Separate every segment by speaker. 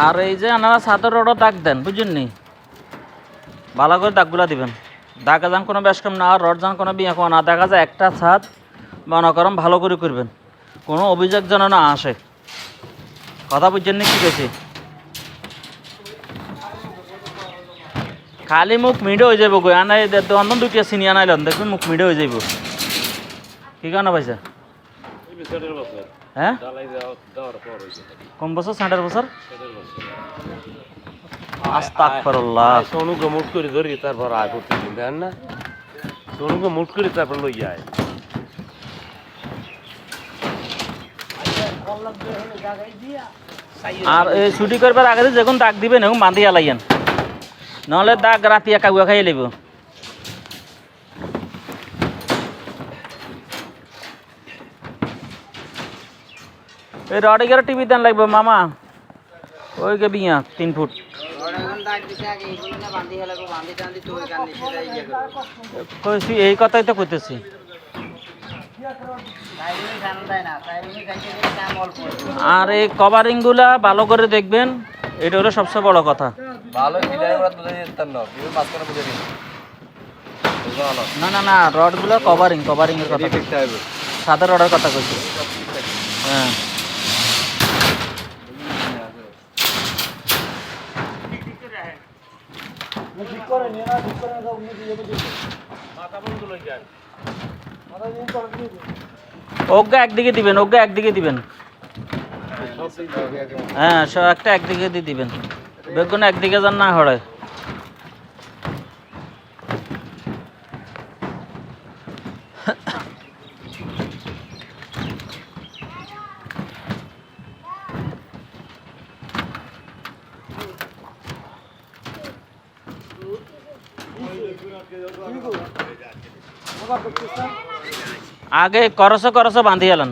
Speaker 1: আর এই যে আপনারা ছাদের রডও দাগ দেন বুঝছেন নি ভালো করে দাগগুলা দিবেন। দাগা যান কোনো বেশ কম না, আর রড যান কোনো বিয়ে না। দেখা যায় একটা ছাদ, মনে করেন ভালো করে করবেন। কোনো অভিযোগ যেন না আসে। কথা বুঝছেন নি কি খালি মুখ মিডে হয়ে যাব গো। আনাই অন্ধন দুটিয়া চিনি আনাইলেন, দেখবেন মুখ মিডে হয়ে যাইব। কি কারণে পাইছে হ্যাঁ? কম বছর? ষাটের বছর? আস্তাগফিরুল্লাহ।
Speaker 2: সোনুকে মুট করে ধরি তারপর আয় প্রতিদিন দেখেন না? সোনুকে মুট করে তারপর লই যায়
Speaker 1: আর এই ছুটি করবার আগে যখন দাগ দিবেন এখন বাঁধিয়া লাইয়েন। নহলে দাগ রাতিয়া কাগুয়া খাইয়ে লইব। এই রডে গেলে টিভি দেন লাগবে মামা। ওই কে বিয়া তিন ফুট। কইছি এই কথাই তো কইতেছি। আর এই কভারিংগুলা ভালো করে দেখবেন এটা হলো সবচেয়ে বড় কথা।
Speaker 2: ভালো সিলাই কথা তুলে দিতাম না বিয়ে মাঝখানে
Speaker 1: একদিকে দিবেন, অজ্ঞা একদিকে দিবেন। হ্যাঁ সব একটা একদিকে দিয়ে দিবেন। বেগুন একদিকে যান না হড়ে আগে করস করস বাঁধি এলেন।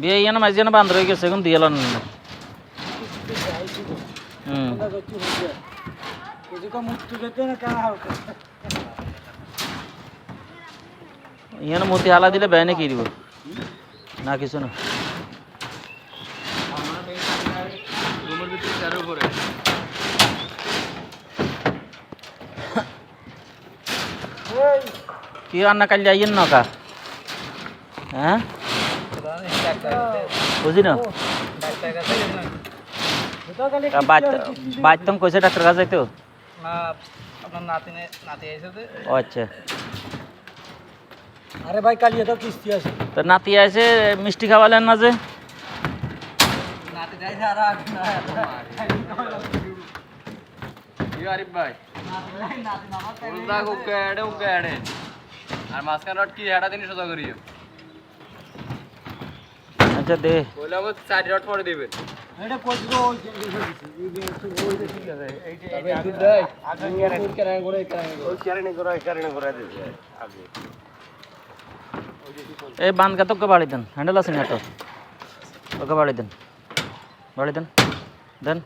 Speaker 1: বিয়ে মাঝে বান্ধ রয়ে গেছে, এখন দিয়ে এলেন। হুম। ইয়ান মতি হালা দিলে বেনে কি দিব? না, কিছু না। কি রান্না কাল যাইয়েন না কা হ্যাঁ বুঝি না বাইতম কইছে ডাক্তার কাছে যাইতো
Speaker 3: আপনার নাতি নাতি এসেছে
Speaker 1: ও আচ্ছা
Speaker 3: আরে ভাই কালিয়ে তো কিস্তি আছে
Speaker 1: তো নাতি আছে মিষ্টি খাওয়ালেন না যে
Speaker 3: নাতি যাইছে আর
Speaker 2: আরিফ ভাই উল্টা উকে এড়ে উকে এড়ে আর মাঝখান রড কি হেডা দিন সোজা করিও।
Speaker 1: আচ্ছা দে।
Speaker 2: কইলে আমার চার রড পরে দিবেন
Speaker 3: এটা কই দিব ওই যে ওই যে ঠিক আছে এই যে আগে গ্যারান্টি কেরানি করে কেরানি
Speaker 2: ওই করে কারণে করে দিবে আগে।
Speaker 1: এই বান কা তোকে বাড়ি দেন হ্যান্ডেল আছে না তো ওকে বাড়ি দেন বাড়ি দেন দেন।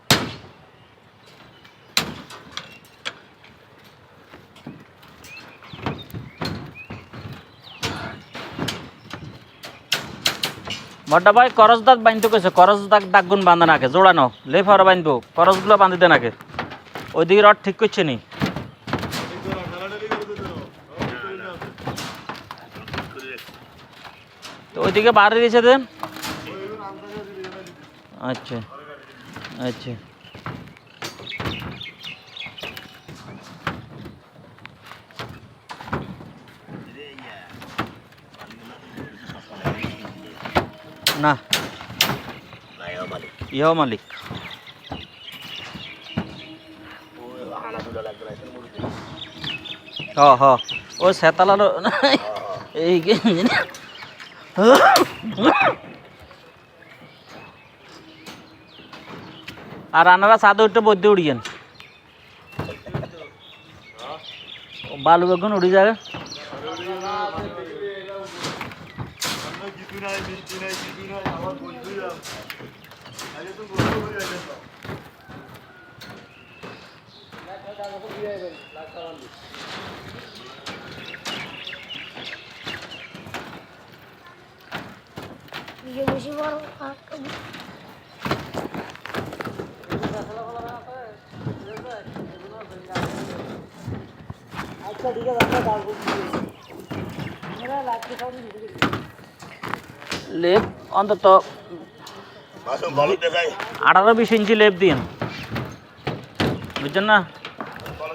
Speaker 1: বড়টা ভাই, করজ দাগ বাঁধতে কইছে, করজ দাগ দাগুন বাঁধা নাকে জোড়ানো লেফার বাঁধবো করজগুলো বাঁধি দে নাকে ওইদিকে রড ঠিক করছে নি। তো ওইদিকে বাড়ি দিয়েছে দেন। আচ্ছা আচ্ছা। না। ইহ মালিক। হ হ। ও সেতালালো এই আর আনারা সাদে উঠে বদ্যে উড়িয়েন বালু বেগুন উড়ি যাবে।
Speaker 4: Yo me llevo a...
Speaker 3: আচ্ছা ঠিক আছে আমরা ডাল আমরা লাগতে পারি
Speaker 1: লেপ অন্তত আঠারো বিশ ইঞ্চি লেপ দিন বুঝছেন না?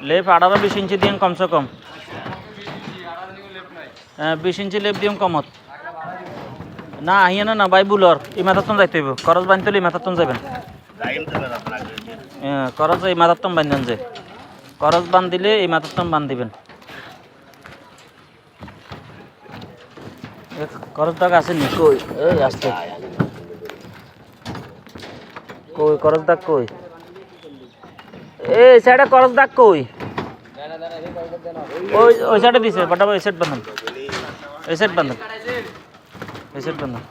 Speaker 1: লেপ আঠারো বিশ ইঞ্চি দিন কমসে কম। হ্যাঁ বিশ ইঞ্চি লেপ দিন কমত। না আহিয়ে না বাই বুলর। এই মাথাতন যাইতে হইব। খরচ বানতে হলে এই মাথাতন যাবেন হ্যাঁ খরচ এই মাথাতন বান্ধেন যে। খরচ বান দিলে এই মাথাতন বান দিবেন খরচ টাকা আছে নি? আসতে কই, করস দাগ কই? এই সাইডে করস দাগ কই? ওই ওই সাইডে দিছে বাটা ওই সাইড বান্ধন ওই সাইড বান্ধন ওই সাইড বান্ধন